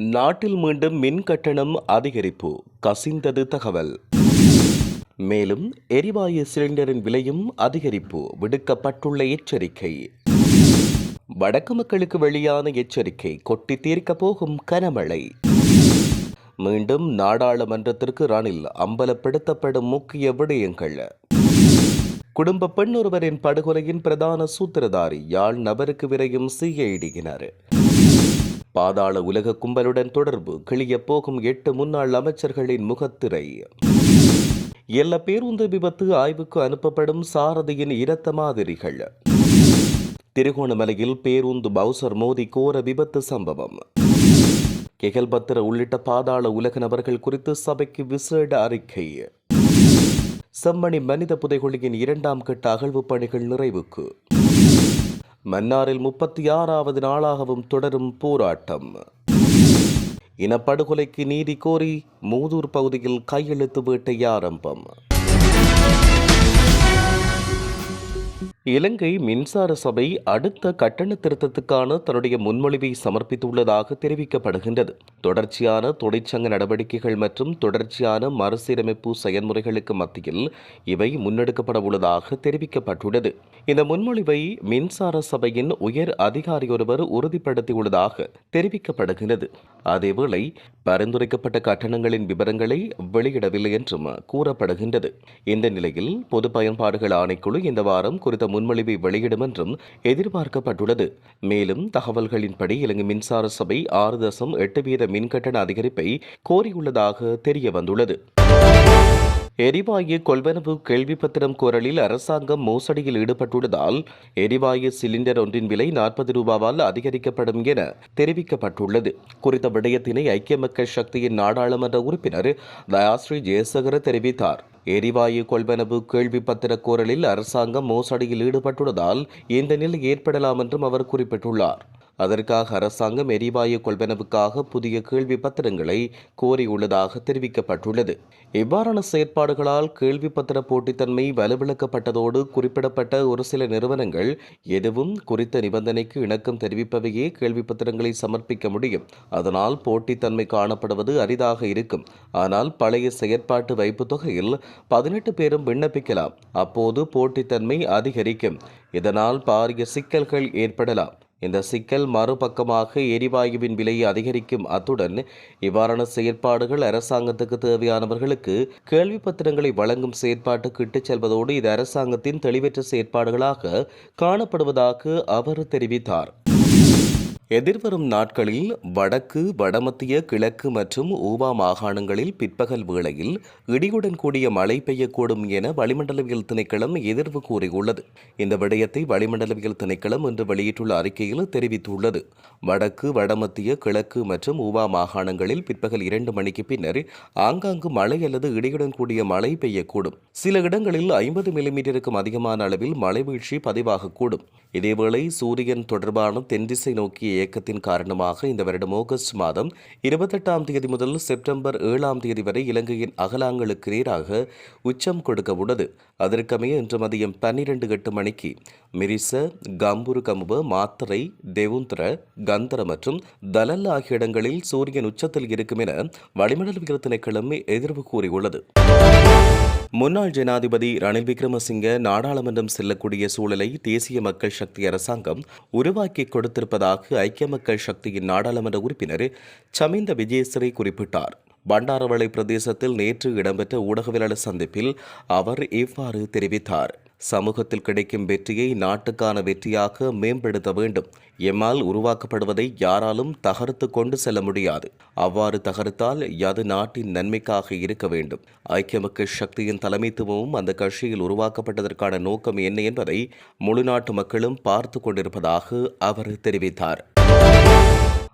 நாட்டில் மீண்டும் மின் கட்டணம் அதிகரிப்பு கசிந்தது தகவல். மேலும் எரிவாயு சிலிண்டரின் விலையும் அதிகரிப்பு விடுக்கப்பட்டுள்ள எச்சரிக்கை. வடக்கு மக்களுக்கு வெளியான எச்சரிக்கை கொட்டி தீர்க்கப் போகும் கனமழை. மீண்டும் நாடாளுமன்றத்திற்கு ரணில் அம்பலப்படுத்தப்படும் முக்கிய விடயங்கள். குடும்ப பெண் ஒருவரின் படுகொலையின் பிரதான சூத்திரதாரி யாழ் நபருக்கு விரையும் சிஐடியினர். பாதாள உலக கும்பலுடன் தொடர்பு கிளிய போகும் எட்டு முன்னாள் அமைச்சர்களின் முகத்திரை. எல்லா பேருந்து விபத்து ஆய்வுக்கு அனுப்பப்படும் சாரதியின் இரத்த மாதிரிகள். திருகோணமலையில் பேருந்து பவுசர் மோதி கோர விபத்து சம்பவம். கெகல்பத்திர உள்ளிட்ட பாதாள உலக நபர்கள் குறித்து சபைக்கு விசேட அறிக்கை. செம்மணி மனித புதைகுழியின் இரண்டாம் கட்ட அகழ்வு பணிகள் நிறைவுக்கு. மன்னாரில் முப்பத்தி ஆறாவது நாளாகவும் தொடரும் போராட்டம். இனப்படுகொலைக்கு நீதி கோரி மூதூர் பகுதியில் கையெழுத்து வேட்டை ஆரம்பம் இலங்கை மின்சார சபை அடுத்த கட்டண திருத்தத்துக்கான தன்னுடைய முன்மொழிவை சமர்ப்பித்துள்ளதாக தெரிவிக்கப்படுகின்றது. தொடர்ச்சியான தொழிற்சங்க நடவடிக்கைகள் மற்றும் தொடர்ச்சியான மறுசீரமைப்பு செயல்முறைகளுக்கு மத்தியில் இவை முன்னெடுக்கப்பட உள்ளதாக தெரிவிக்கப்பட்டுள்ளது. இந்த முன்மொழிவை மின்சார சபையின் உயர் அதிகாரியொருவர் உறுதிப்படுத்தியுள்ளதாக தெரிவிக்கப்படுகிறது அதேவேளை பரிந்துரைக்கப்பட்ட கட்டணங்களின் விவரங்களை வெளியிடவில்லை என்றும் கூறப்படுகின்றது. இந்த நிலையில் பொது பயன்பாடுகள் ஆணைக்குழு இந்த வாரம் குறித்த முன்மொழிவை வெளியிடும் என்றும் எதிர்பார்க்கப்பட்டுள்ளது. மேலும் தகவல்களின்படி இலங்கை மின்சார சபை ஆறு தசம் எட்டு வீத மின்கட்டண அதிகரிப்பை கோரியுள்ளதாக தெரிய வந்துள்ளது எரிவாயு கொள்வனவு கேள்விப்பத்திரம் கோரலில் அரசாங்கம் மோசடியில் ஈடுபட்டுள்ளதால் எரிவாயு சிலிண்டர் ஒன்றின் விலை நாற்பது ரூபாவால் அதிகரிக்கப்படும் என தெரிவிக்கப்பட்டுள்ளது. குறித்த விடயத்தினை ஐக்கிய மக்கள் சக்தியின் நாடாளுமன்ற உறுப்பினர் தயாஸ்ரீ ஜெயசகர தெரிவித்தார். எரிவாயு கொள்வனவு கேள்வி பத்திர கோரலில் அரசாங்கம் மோசடியில் ஈடுபட்டுள்ளதால் இந்த நிலை ஏற்படலாம் என்றும் அவர் குறிப்பிட்டுள்ளார். அதற்காக அரசாங்கம் எரிவாயு கொள்வனவுக்காக புதிய கேள்வி பத்திரங்களை கோரியுள்ளதாக தெரிவிக்கப்பட்டுள்ளது. இவ்வாறான செயற்பாடுகளால் கேள்வி பத்திர போட்டித்தன்மை வலுவிழக்கப்பட்டதோடு குறிப்பிடப்பட்ட ஒரு சில நிறுவனங்கள் எதுவும் குறித்த நிபந்தனைக்கு இணக்கம் தெரிவிப்பவையே கேள்வி பத்திரங்களை சமர்ப்பிக்க முடியும். அதனால் போட்டித்தன்மை காணப்படுவது அரிதாக இருக்கும். ஆனால் பழைய செயற்பாட்டு வைப்பு தொகையில் பதினெட்டு பேரும் விண்ணப்பிக்கலாம். அப்போது போட்டித்தன்மை அதிகரிக்கும். இதனால் பாரிய சிக்கல்கள் ஏற்படலாம். இந்த சிக்கல் மறுபக்கமாக எரிவாயுவின் விலையை அதிகரிக்கும் அத்துடன் இவ்வாறான செயற்பாடுகள் அரசாங்கத்துக்கு தேவையானவர்களுக்கு கேள்வி பத்திரங்களை வழங்கும் செயற்பாட்டுக்கு இட்டுச் செல்வதோடு இது அரசாங்கத்தின் தெளிவற்ற செயற்பாடுகளாக காணப்படுவதாக அவர் தெரிவித்தார். எதிர்வரும் நாட்களில் வடக்கு வடமத்திய கிழக்கு மற்றும் ஊவா மாகாணங்களில் பிற்பகல் வேளையில் இடியுடன் கூடிய மழை பெய்யக்கூடும் என வளிமண்டலவியல் திணைக்களம் எதிர்வு கூறியுள்ளது. இந்த விடயத்தை வளிமண்டலவியல் திணைக்களம் இன்று வெளியிட்டுள்ள அறிக்கையில் தெரிவித்துள்ளது. வடக்கு வடமத்திய கிழக்கு மற்றும் ஊவா மாகாணங்களில் பிற்பகல் இரண்டு மணிக்கு பின்னர் ஆங்காங்கு மழை அல்லது இடியுடன் கூடிய மழை பெய்யக்கூடும். சில இடங்களில் ஐம்பது மில்லிமீட்டருக்கும் அதிகமான அளவில் மழை வீழ்ச்சி பதிவாகக்கூடும். இதேவேளை சூரியன் தொடர்பான தென்திசை நோக்கிய இயக்கத்தின் காரணமாக இந்த வருடம் ஆகஸ்ட் மாதம் இருபத்தெட்டாம் தேதி முதல் செப்டம்பர் ஏழாம் தேதி வரை இலங்கையின் அகலாங்களுக்கு நேராக உச்சம் கொடுக்க உள்ளது. அதற்கமைய இன்று மதியம் பன்னிரண்டு எட்டு மணிக்கு மிரிச கம்புரு கமுப மாத்தரை தேவுந்தர கந்தர மற்றும் தலல் ஆகிய இடங்களில் சூரியன் உச்சத்தில் இருக்கும் என வளிமண்டலவியல் திணைக்களம் எதிர்வு கூறியுள்ளது. முன்னாள் ஜனாதிபதி ரணில் விக்ரமசிங்க நாடாளுமன்றம் செல்லக்கூடிய சூழலை தேசிய மக்கள் சக்தி அரசாங்கம் உருவாக்கி கொடுத்திருப்பதாக ஐக்கிய மக்கள் சக்தியின் நாடாளுமன்ற உறுப்பினர் சமிந்த விஜயசிறை குறிப்பிட்டார். பண்டாரவளை பிரதேசத்தில் நேற்று இடம்பெற்ற ஊடகவியலாளர் சந்திப்பில் அவர் இவ்வாறு தெரிவித்தார். சமூகத்தில் கிடைக்கும் வெற்றியை நாட்டுக்கான வெற்றியாக மேம்படுத்த வேண்டும். எம்மால் உருவாக்கப்படுவதை யாராலும் தகர்த்து கொண்டு செல்ல முடியாது. அவ்வாறு தகர்த்தால் அது நாட்டின் நன்மைக்காக இருக்க வேண்டும். ஐக்கிய மக்கள் சக்தியின் தலைமைத்துவமும் அந்த கட்சியில் உருவாக்கப்பட்டதற்கான நோக்கம் என்ன என்பதை முழு நாட்டு மக்களும் பார்த்து கொண்டிருப்பதாக அவர் தெரிவித்தார்.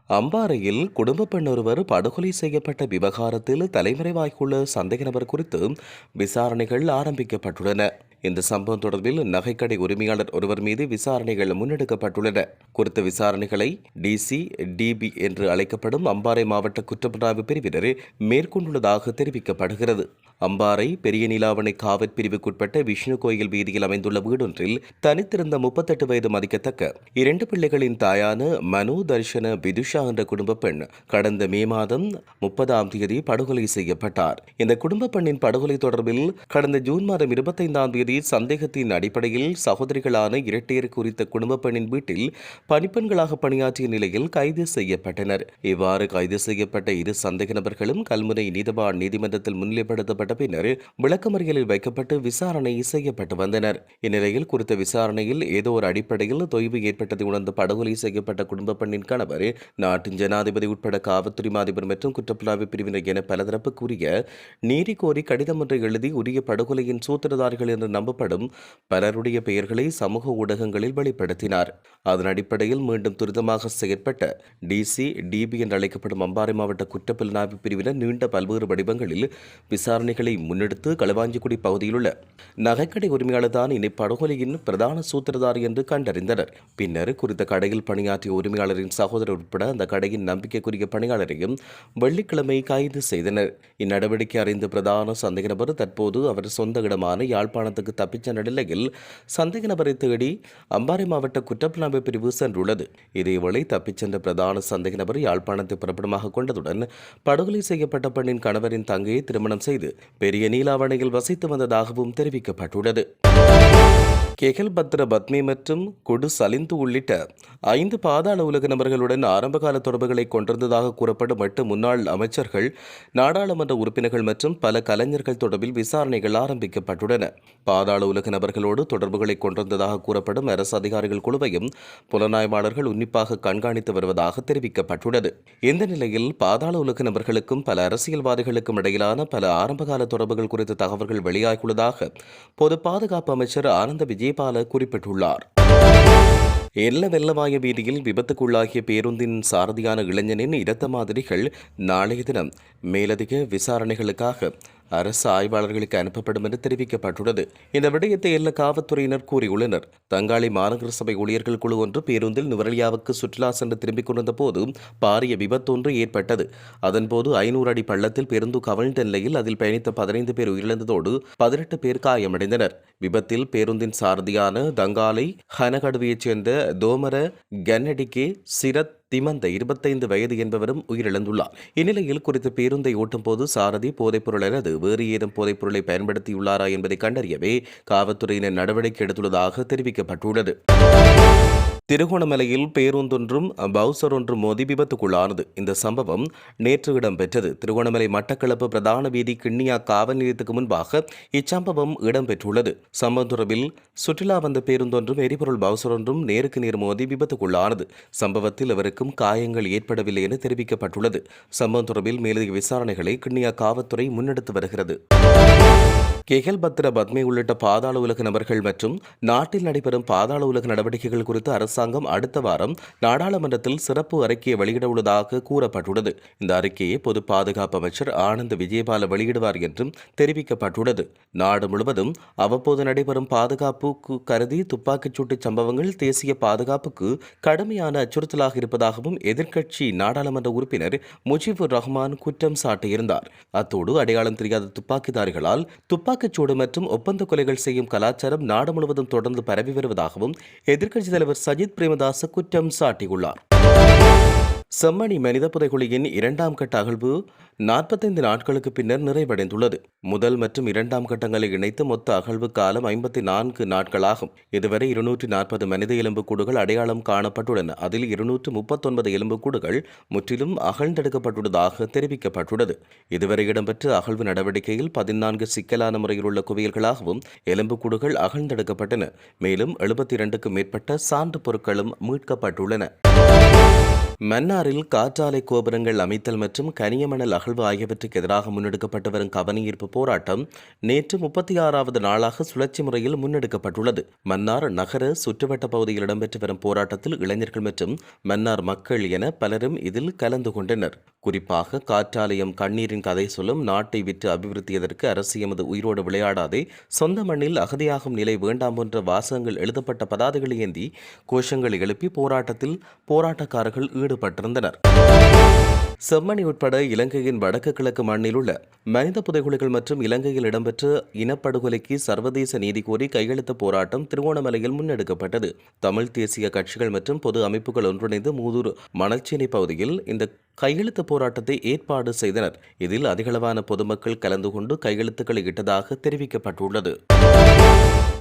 அம்பாறையில் குடும்ப பெண் ஒருவர் படுகொலை செய்யப்பட்ட விவகாரத்தில் தலைமறைவாகியுள்ள சந்தேக நபர் குறித்து விசாரணைகள் ஆரம்பிக்கப்பட்டுள்ளன. இந்த சம்பவம் தொடர்பில் நகைக்கடை உரிமையாளர் ஒருவர் மீது விசாரணைகள் முன்னெடுக்கப்பட்டுள்ளன. குறித்த விசாரணைகளை டிசி டிபி என்று அழைக்கப்படும் அம்பாறை மாவட்ட குற்றப்புலனாய்வு பிரிவினர் மேற்கொண்டுள்ளதாக தெரிவிக்கப்படுகிறது. அம்பாறை பெரிய நீலாவணை காவற் பிரிவுக்குட்பட்ட விஷ்ணு கோயில் வீதியில் அமைந்துள்ள வீடொன்றில் தனித்திருந்த முப்பத்தெட்டு வயது மதிக்கத்தக்க இரண்டு பிள்ளைகளின் தாயான மனு தர்ஷன விதுஷா என்ற குடும்ப பெண் கடந்த மே மாதம் முப்பதாம் தேதி படுகொலை செய்யப்பட்டார். இந்த குடும்ப பெண்ணின் படுகொலை தொடர்பில் கடந்த ஜூன் மாதம் இருபத்தைந்தாம் தேதி சந்தேகத்தின் அடிப்படையில் சகோதரிகளான இரட்டையர் குறித்த குடும்ப பெண்ணின் வீட்டில் பணிப்பெண்களாக பணியாற்றிய நிலையில் கைது செய்யப்பட்டனர். இவ்வாறு கைது செய்யப்பட்ட இரு சந்தேக நபர்களும் கல்முனை நீதவான் நீதிமன்றத்தில் முன்னிலைப்படுத்தப்பட்ட பின்னர் விளக்கமறியலில் வைக்கப்பட்டு விசாரணை செய்யப்பட்டு வந்தனர். இந்நிலையில் குறித்த விசாரணையில் ஏதோ ஒரு அடிப்படையில் தொய்வு ஏற்பட்டதை உணர்ந்து படுகொலை செய்யப்பட்ட குடும்ப பெண்ணின் கணவர் நாட்டின் ஜனாதிபதி உட்பட காவல்துறை அதிபர் மற்றும் குற்றப்புலனாய்வு பிரிவினர் என பலதரப்பு கூறிய நீதி கோரி கடிதம் ஒன்றை எழுதி உரிய படுகொலையின் சூத்திரதாரிகள் என்று நம்பப்படும் பலருடைய பெயர்களை சமூக ஊடகங்களில் வெளிப்படுத்தினார். அதன் அடிப்படையில் மீண்டும் துரிதமாக செயற்பட்ட டிசி டிபி என்று அழைக்கப்படும் அம்பாறை மாவட்ட குற்றப்புலனாய்வு பிரிவினர் நீண்ட பல்வேறு வடிவங்களில் விசாரணை விசாரணைகளை முன்னெடுத்து களவாஞ்சிக்குடி பகுதியிலுள்ள நகைக்கடை உரிமையாளர் தான் இனி படுகொலையின் பிரதான சூத்திரதாரி என்று கண்டறிந்தனர். பின்னர் குறித்த கடையில் பணியாற்றிய உரிமையாளரின் சகோதரர் உட்பட அந்த கடையின் நம்பிக்கைக்குரிய பணியாளரையும் வெள்ளிக்கிழமை கைது செய்தனர். இந்நடவடிக்கை அறிந்த பிரதான சந்தேக நபர் தற்போது அவர் சொந்த இடமான யாழ்ப்பாணத்துக்கு தப்பிச் சென்ற நிலையில் சந்தேக நபரை தேடி அம்பாறை மாவட்ட குற்றப்புலனாய்வு பிரிவு சென்றுள்ளது. இதேவேளை தப்பிச் சென்ற பிரதான சந்தேக நபர் யாழ்ப்பாணத்தை புறப்படமாக கொண்டதுடன் படுகொலை செய்யப்பட்ட பெண்ணின் கணவரின் தங்கையை திருமணம் செய்து பெரிய நீலாவணையில் வசித்து வந்ததாகவும் தெரிவிக்கப்பட்டுள்ளது. கெகல் பத்ர பத்மி மற்றும் குடு சலிந்து உள்ளிட்ட ஐந்து பாதாள உலக நபர்களுடன் ஆரம்பகால தொடர்புகளை கொண்டிருந்ததாக கூறப்படும் எட்டு முன்னாள் அமைச்சர்கள் நாடாளுமன்ற உறுப்பினர்கள் மற்றும் பல கலைஞர்கள் தொடர்பில் விசாரணைகள் ஆரம்பிக்கப்பட்டுள்ளன. பாதாள உலக நபர்களோடு தொடர்புகளை கொண்டிருந்ததாக கூறப்படும் அரசு அதிகாரிகள் குழுவையும் புலனாய்வாளர்கள் உன்னிப்பாக கண்காணித்து வருவதாக தெரிவிக்கப்பட்டுள்ளது. இந்த நிலையில் பாதாள உலக நபர்களுக்கும் பல அரசியல்வாதிகளுக்கும் இடையிலான பல ஆரம்பகால தொடர்புகள் குறித்த தகவல்கள் வெளியாகியுள்ளதாக பொது பாதுகாப்பு அமைச்சர் ஆனந்த விஜய் விஜயபால குறிப்பிட்டுள்ளார். எல்ல வெள்ளவாய வீதியில் விபத்துக்குள்ளாகிய பேருந்தின் சாரதியான இளைஞனின் இரத்த மாதிரிகள் நாளைய தினம் மேலதிக விசாரணைகளுக்காக அரசு ஆய்வாளர்களுக்கு அனுப்பப்படும் என்று தெரிவிக்கப்பட்டுள்ளது. இந்த விடயத்தை எல்ல காவல்துறையினர் கூறியுள்ளனர். தங்காளி மாநகர சபை ஊழியர்கள் குழு ஒன்று பேருந்தில் நுவரலியாவுக்கு சுற்றுலா சென்று திரும்பிக் கொண்டிருந்த போது பாரிய விபத்தொன்று ஏற்பட்டது. அதன்போது ஐநூறு அடி பள்ளத்தில் பேருந்து கவிழ்ந்த நிலையில் அதில் பயணித்த பதினைந்து பேர் உயிரிழந்ததோடு பதினெட்டு பேர் காயமடைந்தனர். விபத்தில் பேருந்தின் சாரதியான தங்காலை ஹனகடுவையைச் சேர்ந்த தோமர கன்னடிகே சிரத் திமந்த இருபத்தைந்து வயது என்பவரும் உயிரிழந்துள்ளார். இந்நிலையில் குறித்த பேருந்தை ஓட்டும் போது சாரதி போதைப்பொருள் அல்லது வேறு ஏதும் போதைப்பொருளை பயன்படுத்தியுள்ளாரா என்பதை கண்டறியவே காவல்துறையினர் நடவடிக்கை எடுத்துள்ளதாக தெரிவிக்கப்பட்டுள்ளது. திருகோணமலையில் பேருந்தொன்றும் பவுசர் ஒன்றும் மோதி விபத்துக்குள்ளானது. இந்த சம்பவம் நேற்று இடம்பெற்றது. திருகோணமலை மட்டக்களப்பு பிரதான வீதி கிண்ணியா காவல் நிலையத்துக்கு முன்பாக இச்சம்பவம் இடம்பெற்றுள்ளது. சம்பவம் தொடர்பில் சுற்றுலா வந்த பேருந்தொன்றும் எரிபொருள் பவுசர் ஒன்றும் நேருக்கு நேர் மோதி விபத்துக்குள்ளானது. சம்பவத்தில் அவருக்கும் காயங்கள் ஏற்படவில்லை என தெரிவிக்கப்பட்டுள்ளது. சம்பவம் தொடர்பில் மேலதிக விசாரணைகளை கிண்ணியா காவல்துறை முன்னெடுத்து வருகிறது. கெகல் பத்ர பத்மி உள்ளிட்ட பாதாள உலக நபர்கள் மற்றும் நாட்டில் நடைபெறும் பாதாள உலக நடவடிக்கைகள் குறித்து அரசாங்கம் அடுத்த வாரம் நாடாளுமன்றத்தில் சிறப்பு அறிக்கையை வெளியிட உள்ளதாக கூறப்பட்டுள்ளது. இந்த அறிக்கையை பொது பாதுகாப்பு அமைச்சர் ஆனந்த் விஜயபால வெளியிடுவார் என்றும் தெரிவிக்கப்பட்டுள்ளது. நாடு முழுவதும் அவ்வப்போது நடைபெறும் பாதுகாப்புக்கு கருதி துப்பாக்கிச் சூட்டு சம்பவங்கள் தேசிய பாதுகாப்புக்கு கடுமையான அச்சுறுத்தலாக இருப்பதாகவும் எதிர்க்கட்சி நாடாளுமன்ற உறுப்பினர் முஜிபுர் ரஹ்மான் குற்றம் சாட்டியிருந்தார். அத்தோடு அடையாளம் தெரியாத துப்பாக்கிதாரிகளால் துப்பாக்கி துப்பாக்கிச்சூடு மற்றும் ஒப்பந்த கொலைகள் செய்யும் கலாச்சாரம் நாடு முழுவதும் தொடர்ந்து பரவி வருவதாகவும் எதிர்க்கட்சித் தலைவர் சஜித் பிரேமதாச குற்றம் சாட்டியுள்ளார். செம்மணி மனித புதைகுழியின் இரண்டாம் கட்ட அகழ்வு நாற்பத்தைந்து நாட்களுக்கு பின்னர் நிறைவடைந்துள்ளது. முதல் மற்றும் இரண்டாம் கட்டங்களை இணைத்து மொத்த அகழ்வு காலம் ஐம்பத்தி நான்கு நாட்களாகும். இதுவரை இருநூற்றி நாற்பது மனித எலும்புக்கூடுகள் அடையாளம் காணப்பட்டுள்ளன. அதில் இருநூற்று முப்பத்தொன்பது எலும்புக்கூடுகள் முற்றிலும் அகழ்ந்தெடுக்கப்பட்டுள்ளதாக தெரிவிக்கப்பட்டுள்ளது. இதுவரை இடம்பெற்ற அகழ்வு நடவடிக்கையில் பதினான்கு சிக்கலான முறையில் உள்ள குவியல்களாகவும் எலும்புக்கூடுகள் அகழ்ந்தெடுக்கப்பட்டன. மேலும் எழுபத்தி இரண்டுக்கும் மேற்பட்ட சான்று பொருட்களும் மீட்கப்பட்டுள்ளன. மன்னாரில் காற்றாலை கோபுரங்கள் அமைத்தல் மற்றும் கனியமணல் அகழ்வு ஆகியவற்றுக்கு எதிராக முன்னெடுக்கப்பட்டு வரும் கவனஈர்ப்பு போராட்டம் நேற்று முப்பத்தி ஆறாவது நாளாக சுழற்சி முறையில் முன்னெடுக்கப்பட்டுள்ளது. மன்னார் நகர சுற்றுவட்ட பகுதியில் இடம்பெற்று வரும் போராட்டத்தில் இளைஞர்கள் மற்றும் மன்னார் மக்கள் என பலரும் இதில் கலந்து கொண்டனர். குறிப்பாக காற்றாலயம் கண்ணீரின் கதை சொல்லும் நாட்டை விற்று அபிவிருத்தியதற்கு அரசு எமது உயிரோடு விளையாடாதே. சொந்த மண்ணில் அகதியாகும் நிலை வேண்டாம் போன்ற வாசகங்கள் எழுதப்பட்ட பதாதைகளை ஏந்தி கோஷங்களை எழுப்பி போராட்டத்தில் போராட்டக்காரர்கள் ஈடுபட்டிருந்தனர். செம்மணி உட்பட இலங்கையின் வடக்கு கிழக்கு மண்ணில் உள்ள மனித புதைகுழிகள் மற்றும் இலங்கையில் இடம்பெற்ற இனப்படுகொலைக்கு சர்வதேச நீதி கோரி கையெழுத்து போராட்டம் திருவோணமலையில் முன்னெடுக்கப்பட்டது. தமிழ் தேசிய கட்சிகள் மற்றும் பொது அமைப்புகள் ஒன்றிணைந்து மூதூர் மணல்ச்சேனை பகுதியில் இந்த கையெழுத்து போராட்டத்தை ஏற்பாடு செய்தனர். இதில் அதிகளவான பொதுமக்கள் கலந்து கொண்டு கையெழுத்துக்களை இட்டதாக தெரிவிக்கப்பட்டுள்ளது.